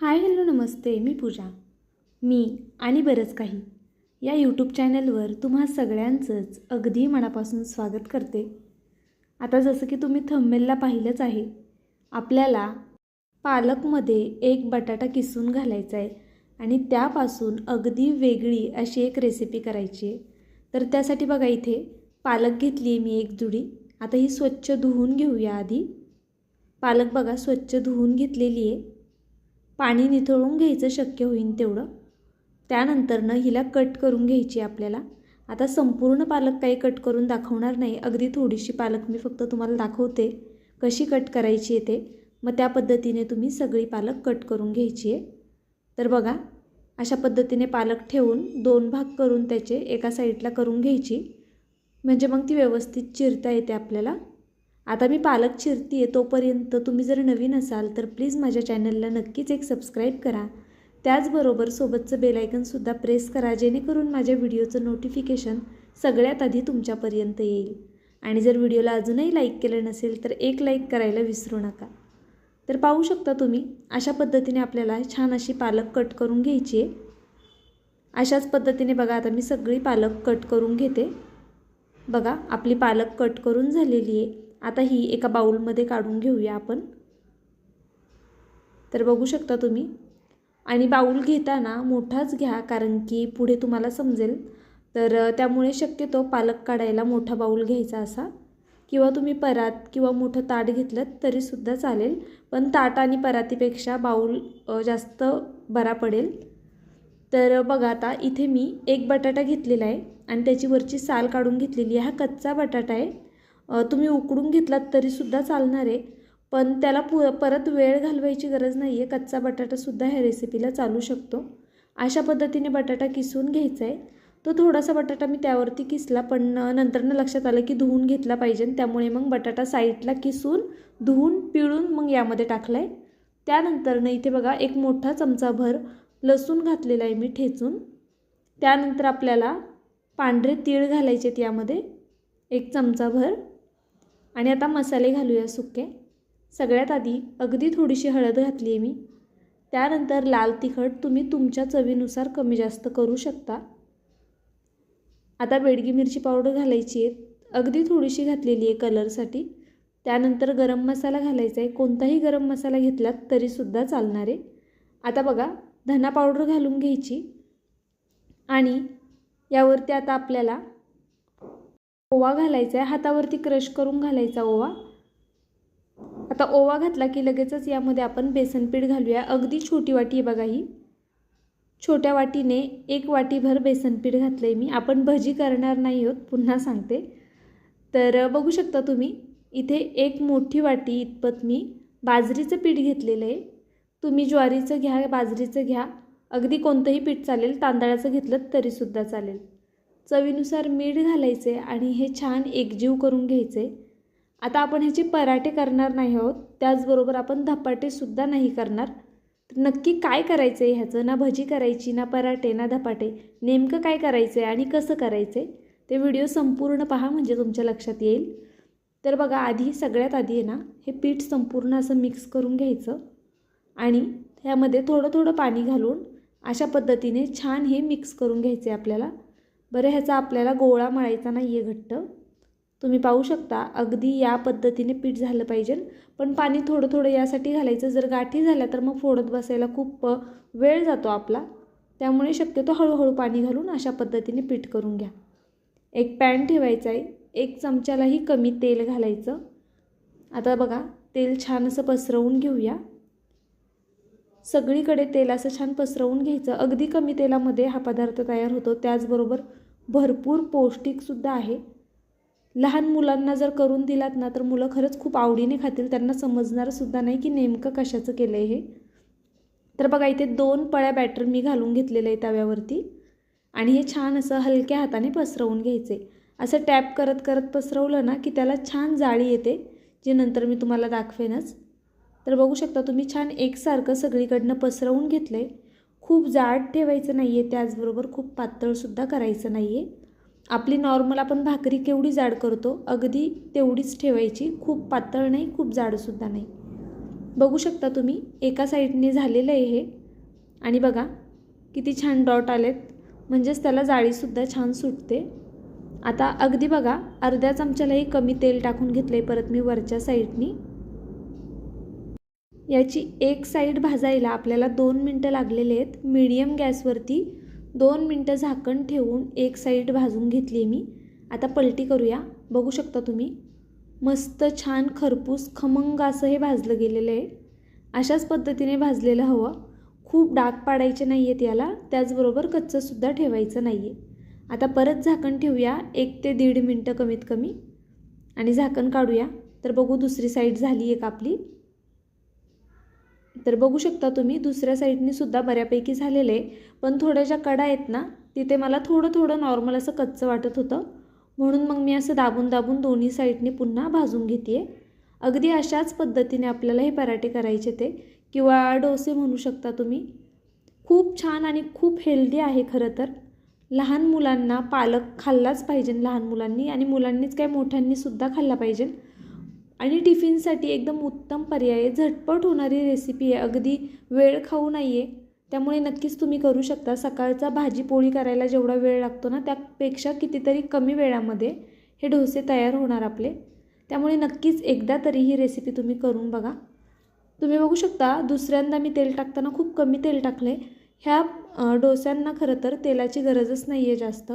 Hi hello नमस्ते मी पूजा. मी आणि बरंच काही. या यूट्यूब चॅनलवर तुम्हा सगळ्यांचंच अगदी मनापासून स्वागत करते. आता जसं की तुम्ही थंबेलला पाहिलंच आहे. आपल्याला पालकमध्ये एक बटाटा किसून घालायचा आहे आणि त्यापासून अगदी वेगळी अशी एक रेसिपी करायची आहे. तर त्यासाठी बघा इथे पालक घेतली आहे मी एक जुडी. आता ही स्वच्छ धुवून घेऊया आधी. पालक बघा स्वच्छ धुवून घेतलेली आहे. पाणी निथळून घ्यायचं शक्य होईल तेवढं. त्यानंतरनं हिला कट करून घ्यायची आपल्याला. आता संपूर्ण पालक काही कट करून दाखवणार नाही. अगदी थोडीशी पालक मी फक्त तुम्हाला दाखवते कशी कट करायची आहे ते. मग त्या पद्धतीने तुम्ही सगळी पालक कट करून घ्यायची आहे. तर बघा अशा पद्धतीने पालक ठेवून दोन भाग करून त्याचे एका साईडला करून घ्यायची. म्हणजे मग ती व्यवस्थित चिरता येते आपल्याला. आता मी पालक चिरती आहे तोपर्यंत तुम्ही जर नवीन असाल तर प्लीज माझ्या चॅनलला नक्कीच एक सबस्क्राईब करा. त्याचबरोबर सोबतचं बेलायकनसुद्धा प्रेस करा जेणेकरून माझ्या व्हिडिओचं नोटिफिकेशन सगळ्यात आधी तुमच्यापर्यंत येईल. आणि जर व्हिडिओला अजूनही लाईक केलं नसेल तर एक लाईक करायला विसरू नका. तर पाहू शकता तुम्ही अशा पद्धतीने आपल्याला छान अशी पालक कट करून घ्यायची आहे. अशाच पद्धतीने बघा आता मी सगळी पालक कट करून घेते. बघा आपली पालक कट करून झालेली आहे. आता ही एका बाऊलमध्ये काढून घेऊया आपण. तर बघू शकता तुम्ही. आणि बाऊल घेताना मोठाच घ्या कारण की पुढे तुम्हाला समजेल. तर त्यामुळे शक्यतो पालक काढायला मोठा बाऊल घ्यायचा असा. किंवा तुम्ही परात किंवा मोठं ताट घेतलं तरीसुद्धा चालेल. पण ताट आणि परातीपेक्षा बाऊल जास्त बरा पडेल. तर बघा आता इथे मी एक बटाटा घेतलेला आहे. आणि त्याची वरची साल काढून घेतलेली आहे. हा कच्चा बटाटा आहे. तुम्ही उकडून घेतलात तरीसुद्धा चालणार आहे. पण त्याला पु परत वेळ घालवायची गरज नाही आहे कच्चा बटाटासुद्धा ह्या रेसिपीला चालू शकतो. अशा पद्धतीने बटाटा किसून घ्यायचा आहे तो थोडासा बटाटा मी त्यावरती किसला पण नंतरनं लक्षात आलं की धुवून घेतला पाहिजे त्यामुळे मग बटाटा साईडला किसून धुवून पिळून मग यामध्ये टाकला आहे त्यानंतरनं इथे बघा एक मोठा चमचाभर लसूण घातलेला आहे मी ठेचून. त्यानंतर आपल्याला पांढरे तीळ घालायचे आहेत यामध्ये. एक चमचाभर. आणि आता मसाले घालूया सुके सगळ्यात आधी अगदी थोडीशी हळद घातली आहे मी. त्यानंतर लाल तिखट तुम्ही तुमच्या चवीनुसार कमी जास्त करू शकता. आता बेडगी मिरची पावडर घालायची आहे. अगदी थोडीशी घातलेली आहे कलरसाठी त्यानंतर गरम मसाला घालायचा आहे. कोणताही गरम मसाला घेतलात तरीसुद्धा चालणार आहे. आता बघा धना पावडर घालून घ्यायची. आणि यावरती आता आपल्याला ओवा घालायचा आहे हातावरती क्रश करून घालायचा ओवा. आता ओवा घातला की लगेचच यामध्ये आपण बेसनपीठ घालूया. अगदी छोटी वाटी आहे बघा ही. छोट्या वाटीने एक वाटीभर बेसनपीठ घातलं आहे मी. आपण भजी करणार नाही आहोत पुन्हा सांगते. तर बघू शकता तुम्ही इथे एक मोठी वाटी इतपत मी बाजरीचं पीठ घेतलेलं आहे. तुम्ही ज्वारीचं घ्या बाजरीचं घ्या. अगदी कोणतंही पीठ चालेल तांदळाचं घेतलं तरीसुद्धा चालेल. चवीनुसार मीठ घालायचे आणि हे छान एकजीव करून घ्यायचे. आता आपण ह्याचे पराठे करणार नाही आहोत. त्याचबरोबर आपण धपाटेसुद्धा नाही करणार. तर नक्की काय करायचं आहे ह्याचं? ना भजी करायची ना पराठे ना धपाटे. नेमकं काय करायचं आहे आणि कसं करायचं आहे ते व्हिडिओ संपूर्ण पहा म्हणजे तुमच्या लक्षात येईल. तर बघा आधी सगळ्यात आधी आहे ना हे पीठ संपूर्ण असं मिक्स करून घ्यायचं. आणि ह्यामध्ये थोडं थोडं पाणी घालून अशा पद्धतीने छान हे मिक्स करून घ्यायचे आपल्याला. बरं ह्याचा आपल्याला गोळा मळायचा नाही आहे घट्ट. तुम्ही पाहू शकता अगदी या पद्धतीने पीठ झालं पाहिजे. पण पाणी थोडं थोडं यासाठी घालायचं. जर गाठी झाल्या तर मग फोडत बसायला खूप वेळ जातो आपला. त्यामुळे शक्यतो हळूहळू पाणी घालून अशा पद्धतीने पीठ करून घ्या. एक पॅन ठेवायचा आहे. एक चमच्यालाही कमी तेल घालायचं. आता बघा तेल छान असं पसरवून घेऊया. सगळीकडे तेल असं छान पसरवून घ्यायचं. अगदी कमी तेलामध्ये हा पदार्थ तयार होतो. त्याचबरोबर भरपूर पौष्टिकसुद्धा आहे. लहान मुलांना जर करून दिलात ना तर मुलं खरंच खूप आवडीने खातील. त्यांना समजणारसुद्धा नाही की नेमकं कशाचं केलं आहे हे. तर बघा इथे दोन पळ्या बॅटर मी घालून घेतलेलं आहे तव्यावरती. आणि हे छान असं हलक्या हाताने पसरवून घ्यायचे. असं टॅप करत करत पसरवलं ना की त्याला छान जाळी येते जे नंतर मी तुम्हाला दाखवेनच. तर बघू शकता तुम्ही छान एकसारखं सगळीकडनं पसरवून घेतलं आहे खूप जाड ठेवायचं नाही आहे त्याचबरोबर खूप पातळसुद्धा करायचं नाही आहे आपली नॉर्मल आपण भाकरी केवढी जाड करतो अगदी तेवढीच ठेवायची खूप पातळ नाही खूप जाडसुद्धा नाही. बघू शकता तुम्ही एका साईडने झालेलं आहे हे. आणि बघा किती छान डॉट आलेत. म्हणजेच त्याला जाळीसुद्धा छान सुटते. आता अगदी बघा अर्ध्या चमच्यालाही कमी तेल टाकून घेतलं आहे परत मी वरच्या साईडनी याची एक साईड भाजायला आपल्याला दोन मिनटं लागलेले आहेत. मीडियम गॅसवरती दोन मिनटं झाकण ठेवून एक साईड भाजून घेतली आहे मी. आता पलटी करूया. बघू शकता तुम्ही. मस्त छान खरपूस खमंग असं हे भाजलं गेलेलं आहे. अशाच पद्धतीने भाजलेलं हवं. खूप डाग पाडायचे नाही आहेत याला. त्याचबरोबर कच्चंसुद्धा ठेवायचं नाही आहे आता परत झाकण ठेवूया. एक ते दीड मिनटं कमीत कमी. आणि झाकण काढूया. तर बघू दुसरी साईड झाली एक आपली. तर बघू शकता तुम्ही दुसऱ्या साईडनी सुद्धा बऱ्यापैकी झालेलं आहे. पण थोड्या ज्या कडा आहेत ना तिथे मला थोडं थोडं नॉर्मल असं कच्चं वाटत होतं. म्हणून मग मी असं दाबून दाबून दोन्ही साईडनी पुन्हा भाजून घेते अगदी अशाच पद्धतीने आपल्याला हे पराठे करायचे ते किंवा डोसे म्हणू शकता तुम्ही. खूप छान आणि खूप हेल्दी आहे खरं तर. लहान मुलांना पालक खाल्लाच पाहिजे लहान मुलांनी. आणि मुलांनीच काय मोठ्यांनीसुद्धा खाल्ला पाहिजे. आणि टिफिनसाठी एकदम उत्तम पर्याय आहे. झटपट होणारी रेसिपी आहे. अगदी वेळ खाऊ नाही आहे त्यामुळे नक्कीच तुम्ही करू शकता. सकाळचा भाजी पोळी करायला जेवढा वेळ लागतो ना त्यापेक्षा कितीतरी कमी वेळामध्ये हे डोसे तयार होणार आपले. त्यामुळे नक्कीच एकदा तरी ही रेसिपी तुम्ही करून बघा. तुम्ही बघू शकता दुसऱ्यांदा मी तेल टाकताना खूप कमी तेल टाकले ह्या डोस्यांना खरं तर तेलाची गरजच नाही आहे जास्त.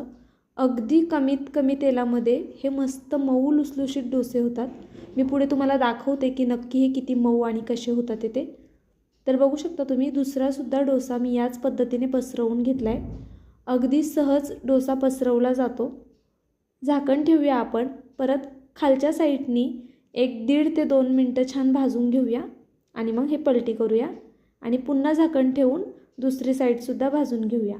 अगदी कमीत कमी तेलामध्ये हे मस्त मऊ लुसलुशीत डोसे होतात. मी पुढे तुम्हाला दाखवते की नक्की हे किती मऊ आणि कसे होतात ते. तर बघू शकता तुम्ही दुसरासुद्धा डोसा मी याच पद्धतीने पसरवून घेतला आहे अगदी सहज डोसा पसरवला जातो. झाकण ठेवूया आपण. परत खालच्या साईडनी एक दीड ते दोन मिनटं छान भाजून घेऊया आणि मग हे पलटी करूया. आणि पुन्हा झाकण ठेवून दुसरी साईडसुद्धा भाजून घेऊया.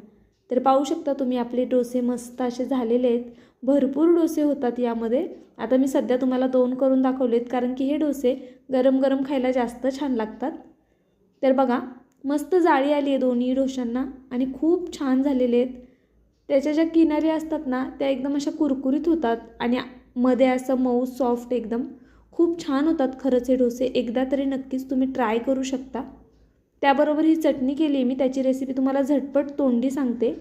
तर पाहू शकता तुम्ही आपले डोसे मस्त असे झालेले आहेत. भरपूर डोसे होतात यामध्ये. आता मी सध्या तुम्हाला दोन करून दाखवलेत कारण की हे डोसे गरम गरम खायला जास्त छान लागतात. तर बघा मस्त जाळी आली आहे दोन्ही डोशांना आणि खूप छान झालेले आहेत. त्याच्या ज्या किनारी असतात ना त्या एकदम अशा कुरकुरीत होतात आणि मध्ये असं मऊ सॉफ्ट एकदम खूप छान होतात खरंच हे डोसे. एकदा तरी नक्कीच तुम्ही ट्राय करू शकता. त्याबरोबर ही चटणी केली आहे. मी त्याची रेसिपी तुम्हाला झटपट तोंडी सांगते.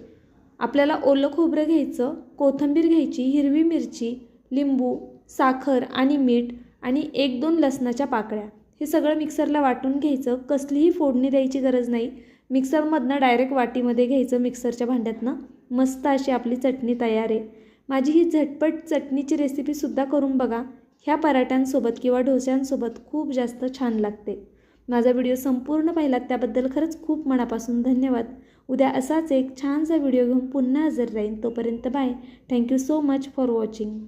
आपल्याला ओलं खोबरं घ्यायचं कोथिंबीर घ्यायची हिरवी मिरची लिंबू साखर आणि मीठ आणि एक दोन लसणाच्या पाकळ्या. हे सगळं मिक्सरला वाटून घ्यायचं. कसलीही फोडणी द्यायची गरज नाही. मिक्सरमधनं डायरेक्ट वाटीमध्ये घ्यायचं मिक्सरच्या भांड्यातनं. मस्त अशी आपली चटणी तयार आहे. माझी ही झटपट चटणीची रेसिपीसुद्धा करून बघा. ह्या पराठ्यांसोबत किंवा डोस्यांसोबत खूप जास्त छान लागते. माझा व्हिडिओ संपूर्ण पाहिलात त्याबद्दल खरंच खूप मनापासून धन्यवाद. उद्या असाच एक छानसा व्हिडिओ घेऊन पुन्हा हजर राहीन. तोपर्यंत bye. Thank you so much for watching